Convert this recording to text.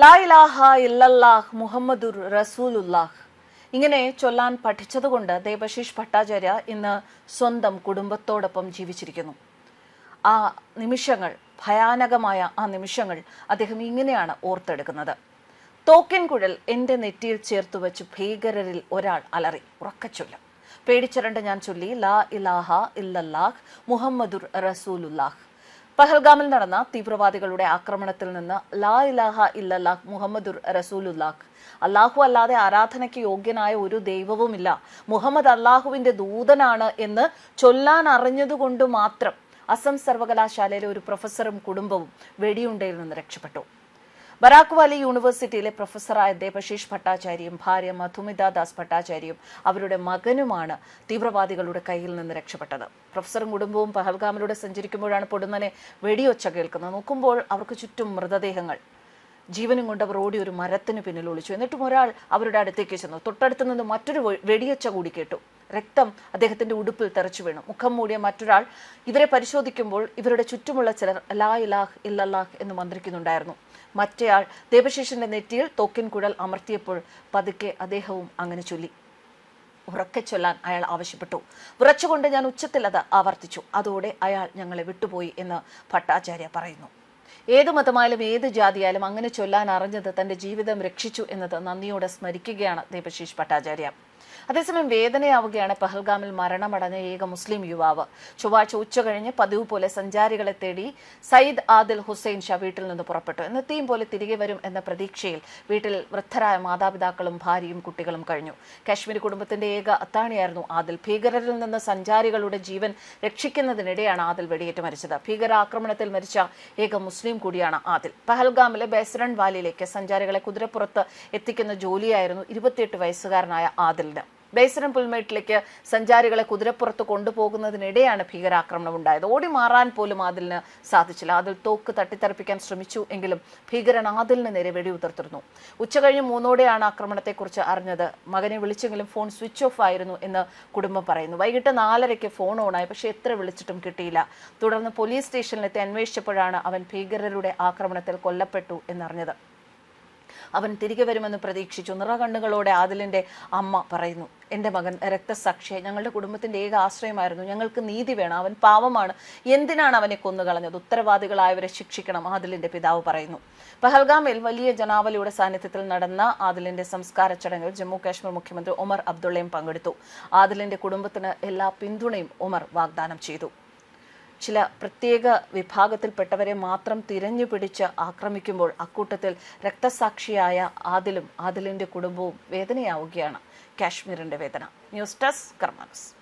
ലാ ഇലാഹ ഇല്ലല്ലാഹ് മുഹമ്മദുർ റസൂലുല്ലാഹ്. ഇങ്ങനെ ചൊല്ലാൻ പഠിച്ചതുകൊണ്ട് ദേവശീഷ് ഭട്ടാചാര്യ ഇന്ന് സ്വന്തം കുടുംബത്തോടൊപ്പം ജീവിച്ചിരിക്കുന്നു. ആ നിമിഷങ്ങൾ ഭയാനകമായ ആ നിമിഷങ്ങൾ അദ്ദേഹം ഇങ്ങനെയാണ് ഓർത്തെടുക്കുന്നത്. തോക്കിൻ കുഴൽ എന്റെ നെറ്റിയിൽ ചേർത്തു വെച്ച് ഭീകരരിൽ ഒരാൾ അലറി ഉറക്കച്ചൊല്ല പേടിച്ചിരണ്ട് ഞാൻ ചൊല്ലി ലാ ഇലാഹ ഇല്ലല്ലാഹ് മുഹമ്മദുർ റസൂലുല്ലാഹ്. പഹൽഗാമിൽ നടന്ന തീവ്രവാദികളുടെ ആക്രമണത്തിൽ നിന്ന് ലാ ഇലാഹ ഇല്ലല്ലാഹ് മുഹമ്മദുർ റസൂലുല്ലാഖ് അള്ളാഹു അല്ലാതെ ആരാധനയ്ക്ക് യോഗ്യനായ ഒരു ദൈവവുമില്ല. മുഹമ്മദ് അള്ളാഹുവിന്റെ ദൂതനാണ് എന്ന് ചൊല്ലാൻ അറിഞ്ഞതുകൊണ്ട് മാത്രം അസം സർവകലാശാലയിലെ ഒരു പ്രൊഫസറും കുടുംബവും വെടിയുണ്ടയിൽ നിന്ന് രക്ഷപ്പെട്ടു. ബറാക് വാലി യൂണിവേഴ്സിറ്റിയിലെ പ്രൊഫസറായ ദേവശീഷ് ഭട്ടാചാര്യയും ഭാര്യ മധുമിത ദാസ് ഭട്ടാചാര്യയും അവരുടെ മകനുമാണ് തീവ്രവാദികളുടെ കയ്യിൽ നിന്ന് രക്ഷപ്പെട്ടത്. പ്രൊഫസറും കുടുംബവും പഹൽഗാമിലൂടെ സഞ്ചരിക്കുമ്പോഴാണ് പൊടുന്നനെ വെടിയൊച്ച കേൾക്കുന്നത്. നോക്കുമ്പോൾ അവർക്ക് ചുറ്റും മൃതദേഹങ്ങൾ. ജീവനും കൊണ്ട് അവർ ഓടി ഒരു മരത്തിന് പിന്നിൽ ഒളിച്ചു. എന്നിട്ടും ഒരാൾ അവരുടെ അടുത്തേക്ക് ചെന്നു. തൊട്ടടുത്ത് നിന്ന് മറ്റൊരു വെടിയൊച്ച കൂടി കേട്ടു. രക്തം അദ്ദേഹത്തിന്റെ ഉടുപ്പിൽ തെറിച്ചു വീണു. മുഖം മൂടിയ മറ്റൊരാൾ ഇവരെ പരിശോധിക്കുമ്പോൾ ഇവരുടെ ചുറ്റുമുള്ള ചിലർ ലാ ഇലാഹ് ഇല്ലല്ലാഹ് എന്ന് മന്ത്രിക്കുന്നുണ്ടായിരുന്നു. മറ്റേയാൾ ദേവശേഷന്റെ നെറ്റിയിൽ തോക്കിൻ കുഴൽ അമർത്തിയപ്പോൾ പതുക്കെ അദ്ദേഹവും അങ്ങനെ ചൊല്ലി. ഉറക്കെ ചൊല്ലാൻ അയാൾ ആവശ്യപ്പെട്ടു. ഉറച്ചുകൊണ്ട് ഞാൻ ഉച്ചത്തിൽ അത് ആവർത്തിച്ചു. അതോടെ അയാൾ ഞങ്ങളെ വിട്ടുപോയി എന്ന് ഭട്ടാചാര്യ പറയുന്നു. ഏത് മതമായാലും ഏത് ജാതിയായാലും അങ്ങനെ ചൊല്ലാൻ അറിഞ്ഞത് തന്റെ ജീവിതം രക്ഷിച്ചു എന്നത് നന്ദിയോടെ സ്മരിക്കുകയാണ് ദേവശീഷ് ഭട്ടാചാര്യ. അതേസമയം വേദനയാവുകയാണ് പഹൽഗാമിൽ മരണമടഞ്ഞ ഏക മുസ്ലിം യുവാവ്. ചൊവ്വാഴ്ച ഉച്ച കഴിഞ്ഞ് പതിവ് പോലെ സഞ്ചാരികളെ തേടി സയ്യിദ് ആദിൽ ഹുസൈൻ ഷാ വീട്ടിൽ നിന്ന് പുറപ്പെട്ടു. എന്നത്തെയും പോലെ തിരികെ വരും എന്ന പ്രതീക്ഷയിൽ വീട്ടിൽ വൃദ്ധരായ മാതാപിതാക്കളും ഭാര്യയും കുട്ടികളും കഴിഞ്ഞു. കാശ്മീർ കുടുംബത്തിന്റെ ഏക അത്താണിയായിരുന്നു ആദിൽ. ഭീകരരിൽ നിന്ന് സഞ്ചാരികളുടെ ജീവൻ രക്ഷിക്കുന്നതിനിടെയാണ് ആദിൽ വെടിയേറ്റ് മരിച്ചത്. ഭീകരാക്രമണത്തിൽ മരിച്ച ഏക മുസ്ലിം കൂടിയാണ് ആദിൽ. പഹൽഗാമിലെ ബേസ്രൺ വാലിയിലേക്ക് സഞ്ചാരികളെ കുതിരപ്പുറത്ത് എത്തിക്കുന്ന ജോലിയായിരുന്നു ഇരുപത്തിയെട്ട് വയസ്സുകാരനായ ആദിലിന്. ബേസരം പുൽമേട്ടിലേക്ക് സഞ്ചാരികളെ കുതിരപ്പുറത്ത് കൊണ്ടുപോകുന്നതിനിടെയാണ് ഭീകരാക്രമണം ഉണ്ടായത് ഓടി മാറാൻ പോലും ആദിലിന് സാധിച്ചില്ല. ആദിൽ തോക്ക് തട്ടിത്തെറിപ്പിക്കാൻ ശ്രമിച്ചു എങ്കിലും ഭീകരൻ ആദിലിന് നേരെ വെടിയുതിർത്തിരുന്നു. ഉച്ചകഴിഞ്ഞ് മൂന്നോടെയാണ് ആക്രമണത്തെക്കുറിച്ച് അറിഞ്ഞത്. മകനെ വിളിച്ചെങ്കിലും ഫോൺ സ്വിച്ച് ഓഫ് ആയിരുന്നു എന്ന് കുടുംബം പറയുന്നു. വൈകിട്ട് നാലരയ്ക്ക് ഫോൺ ഓണായി പക്ഷേ എത്ര വിളിച്ചിട്ടും കിട്ടിയില്ല. തുടർന്ന് പോലീസ് സ്റ്റേഷനിലെത്തി അന്വേഷിച്ചപ്പോഴാണ് അവൻ ഭീകരരുടെ ആക്രമണത്തിൽ കൊല്ലപ്പെട്ടു എന്നറിഞ്ഞത്. അവൻ തിരികെ വരുമെന്ന് പ്രതീക്ഷിച്ചു. നിറകണ്ണുകളോടെ ആദിലിന്റെ അമ്മ പറയുന്നു എന്റെ മകൻ രക്തസാക്ഷിയെ ഞങ്ങളുടെ കുടുംബത്തിന്റെ ഏക ആശ്രയമായിരുന്നു. ഞങ്ങൾക്ക് നീതി വേണം. അവൻ പാവമാണ്. എന്തിനാണ് അവനെ കൊന്നുകളഞ്ഞത്? ഉത്തരവാദികളായവരെ ശിക്ഷിക്കണം ആദിലിന്റെ പിതാവ് പറയുന്നു. പഹൽഗാമിൽ വലിയ ജനാവലിയുടെ സാന്നിധ്യത്തിൽ നടന്ന ആദിലിന്റെ സംസ്കാര ചടങ്ങിൽ ജമ്മു കാശ്മീർ മുഖ്യമന്ത്രി ഒമർ അബ്ദുള്ളയും പങ്കെടുത്തു. ആദിലിന്റെ കുടുംബത്തിന് എല്ലാ പിന്തുണയും ഒമർ വാഗ്ദാനം ചെയ്തു. ചില പ്രത്യേക വിഭാഗത്തിൽപ്പെട്ടവരെ മാത്രം തിരഞ്ഞു പിടിച്ച് ആക്രമിക്കുമ്പോൾ അക്കൂട്ടത്തിൽ രക്തസാക്ഷിയായ ആദിലും ആദിലിന്റെ കുടുംബവും വേദനയാവുകയാണ്. കാശ്മീരിന്റെ വേദന. News desk കർമാനസ്